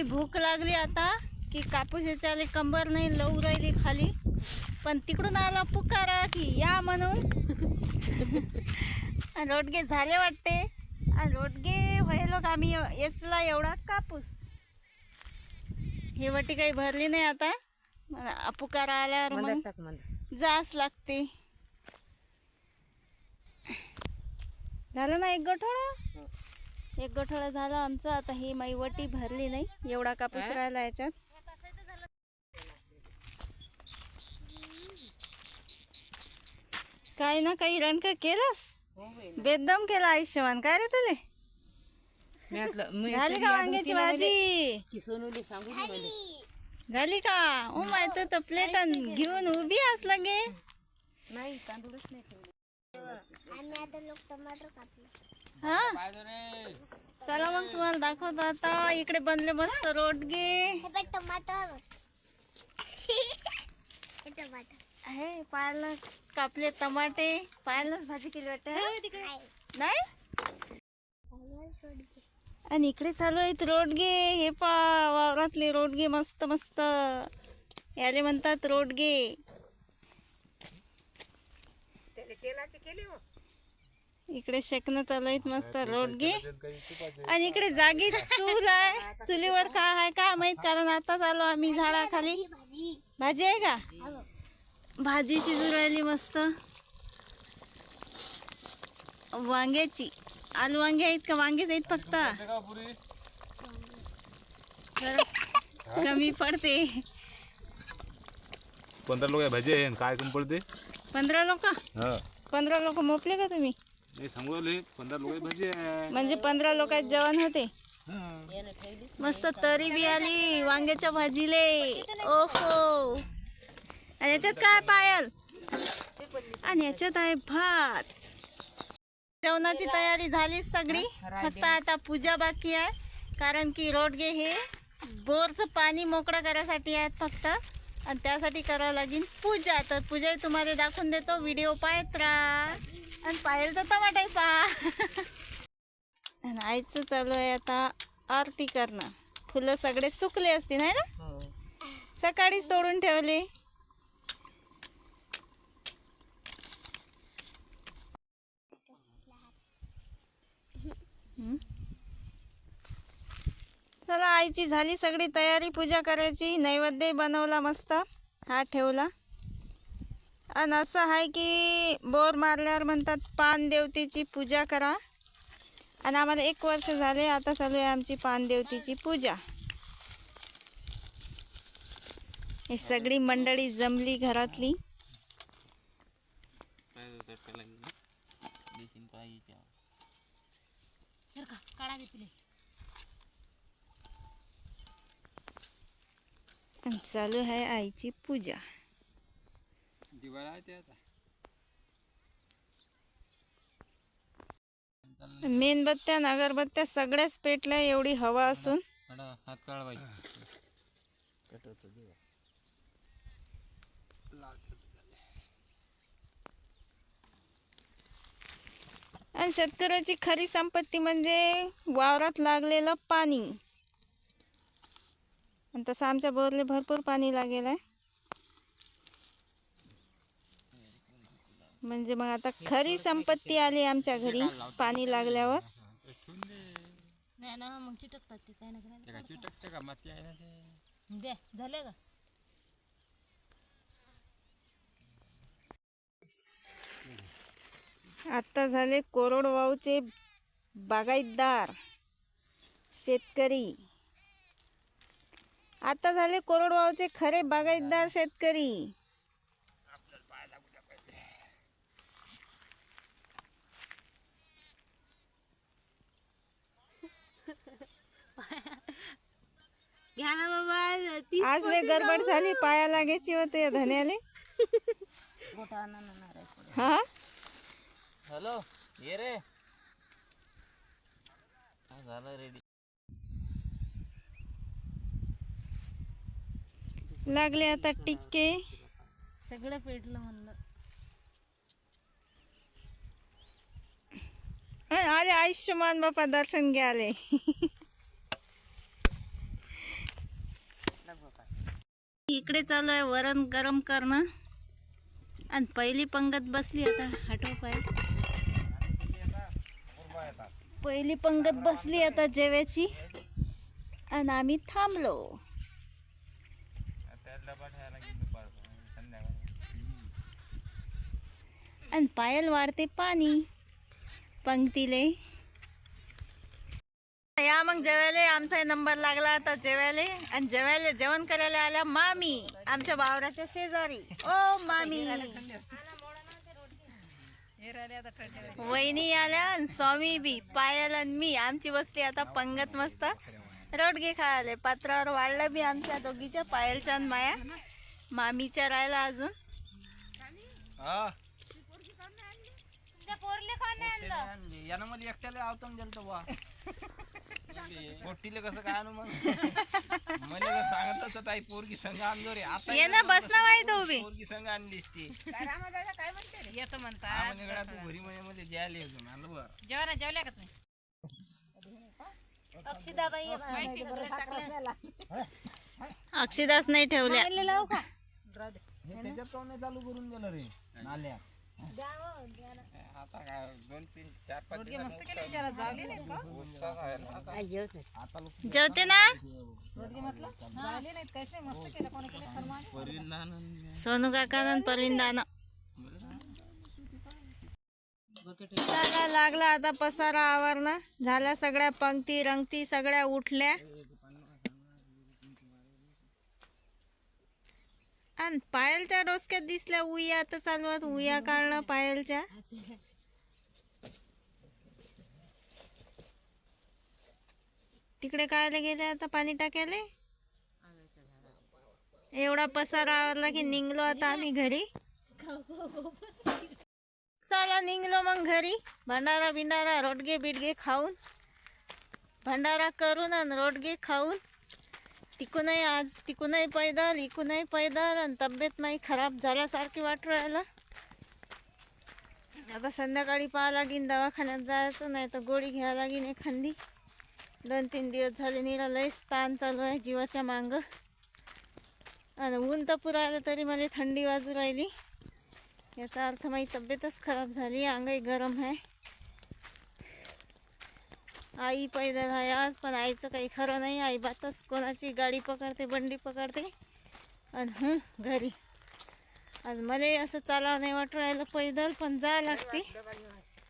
एवढी भूक लागली आता की कापूस याच्याले कंबर नाही लवू राहिली खाली. पण तिकडून आला पुकारा की या म्हणून. रोडगे झाले वाटते. आणि रोडगे व्हायलो का आम्ही येसला एवढा कापूस. हे वटी काही भरली नाही आता. पुकारा आल्यावर मग जास लागते. झालं ना एक गठोडा? एक गठोडा झाला आमचा आता ही माई वटी भरली नाही एवढा कापूस राहिला याच्यात. काही ना काही रणका केलंस? हो. बेदम केला आयुष्यमान काय रे तुले? मी म्हटलं मी झाली का वांग्याची भाजी. झाली का? ओ माय तू तर प्लेट घेऊन उभी आस लगे. नाही तांदूळच नाही ठेवले. हा? चला मग तुम्हाला दाखवतो आता. इकडे बनले मस्त रोडगे. टमाटर. टमाटर. आहे पायाला कापले टमाटे. पायालाच भाजी केली वाटत? नाही? आणि इकडे चालू आहेत रोडगे. हे पा वावरातले रोडगे मस्त मस्त. याले म्हणतात रोडगे. तेलाचे केले हो. इकडे शेकणं चालू आहेत मस्त रोडगे. आणि इकडे जागी चूल आहे. चुलीवर काय आहे का माहीत? कारण आताच आलो आम्ही झाडाखाली. भाजी भाजी. आहे का? भाजी शिजू राहिली मस्त. वांग्याची. आलू वांगे आहेत का? वांगेच आहेत फक्त. कमी पडते. पंधरा लोक भाजी आहे काय कमी पडते? पंधरा लोक? हा. पंधरा लोक मोपले का तुम्ही? म्हणजे पंधरा लोकात जेवण होते? मस्त तरी बी आली वांग्याच्या भाजीले. ओहो. आणि याच्यात काय पायल? आणि याच्यात आहे भात. जेवणाची तयारी झाली सगळी. फक्त आता पूजा बाकी आहे कारण की रोडगे हे बोरचं पाणी मोकळं करायसाठी आहेत फक्त. आणि त्यासाठी करावं लागेल पूजा. तर पूजा तुम्हाला दाखवून देतो. व्हिडिओ पाहत राहा. आणि पायल तर टमाटाही पहा आणि आईचं चालू आहे आता आरती करणं. फुलं सगळे सुकले असतील आहे ना? हो. सकाळीच तोडून ठेवले. चला आईची झाली सगळी तयारी पूजा करायची. नैवेद्य बनवला मस्त. हा ठेवला. आणि असं आहे की बोर मारल्यावर म्हणतात पान देवतेची पूजा करा. आणि आम्हाला एक वर्ष झाले आता चालू आहे आमची पानदेवतीची पूजा. हे सगळी मंडळी जमली घरातली. आणि चालू आहे आईची पूजा. मेणबत्त्या आणि अगरबत्त्या सगळ्याच पेटल्या एवढी हवा असून. आणि शेतकऱ्याची खरी संपत्ती म्हणजे वावरात लागलेलं पाणी. आणि तसं आमच्या बोरले भरपूर पाणी लागेल आहे म्हणजे मग आता खरी संपत्ती आली आमच्या घरी पाणी लागल्यावर. नाही ना मग चिटकतात ते काय ना दे झाले का? आता झाले कोरडवाऊचे बागायतदार शेतकरी. आता झाले कोरडवाऊचे खरे बागायतदार शेतकरी. घ्या ना बाबा आज लय गडबड झाली पाया लागायची होते या धन्याले. हा? हॅलो ये रे. हा, झालं रेडी लागले आता टिक्के. सगळं पेटलं म्हणलं. आले आयुष्यमान बापा दर्शन घ्याले इकडे चालू आहे वरण गरम करणं. आणि पहिली पंगत बसली आता हटव पाय. पहिली पंगत बसली आता जेव्याची. आणि आम्ही थांबलो. आणि पायल वाढते पाणी. पंक्तीले या मग जेवायला. आमचा नंबर लागला आता जेवायला. आणि जेवायला जेवण करायला आल्या मामी आमच्या वावराच्या शेजारी. ओ मामी. वहिनी आल्या आणि स्वामी बी पायल आणि मी आमची बसली आता पंगत मस्त. रोडगे खायला. पात्रावर वाढलं बी आमच्या दोघीच्या पायलच्या माया. मामीच्या राहिला अजून. यानं मला एकट्याला आवतम गेलतो बा पोटीले कसं काय आणू मग? मला जर सांगत आई पोरगी संघ आणलो रे आता ये ना बस ना बाई तू पोरगी संघ आणलीस ती. येतो म्हणता तू घरी म्हणजे द्यायला येतो आणलं बरं. जेवणा जेवल्या का तुम्ही? अक्षिदास नाही ठेवल्या. त्याच्यात काऊन नाही चालू करून दिलं रे नाल्या? आता काय दोन तीन चार पाच मस्त केले आता. लोक जेवते ना? सोनू काका परविंदानं चला लागला आता पसारा आवरणं. झाल्या सगळ्या पंक्ती रंगती सगळ्या उठल्या. आणि पायलच्या डोसक्यात दिसल्या उया आता चालू आहेत. उया काढणं पायलच्या तिकडे कायला गेले आता पाणी टाकायला? एवढा पसारा आवरला की निघलो आता आम्ही घरी. चला निघलो मग घरी. भंडारा बिंडारा रोडगे बिडगे खाऊन. भंडारा करून आणि रोडगे खाऊन. तिकूनही आज तिकूनही पैदल इकूनही पैदल आणि तब्येत माही खराब झाल्यासारखी वाटू राहिला. आता संध्याकाळी पाहा लागीन दवाखान्यात जायचं नाही तर गोळी घ्यावं लागीन एखादी. दोन तीन दिवस झाले निरा लयच ताण चालू आहे जीवाच्या मांग. आणि ऊन तर पुरायला तरी मला थंडी वाजू राहिली. याचा अर्थ माझी तब्येतच खराब झाली अंगही गरम आहे. आई पैदल आहे आज पण आईचं काही खरं नाही. आई बातच कोणाची गाडी पकडते बंडी पकडते. आणि हं घरी. आज मला असं चालावं नाही वाटू राहिलं पैदल पण जा लागते.